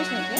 Excuse me,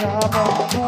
যাব।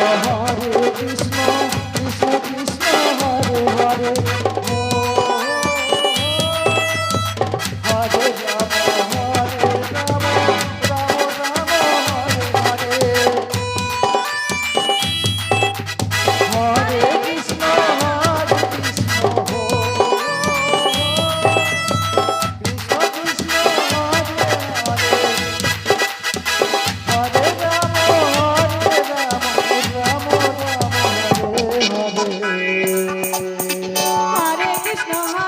Oh. Christ.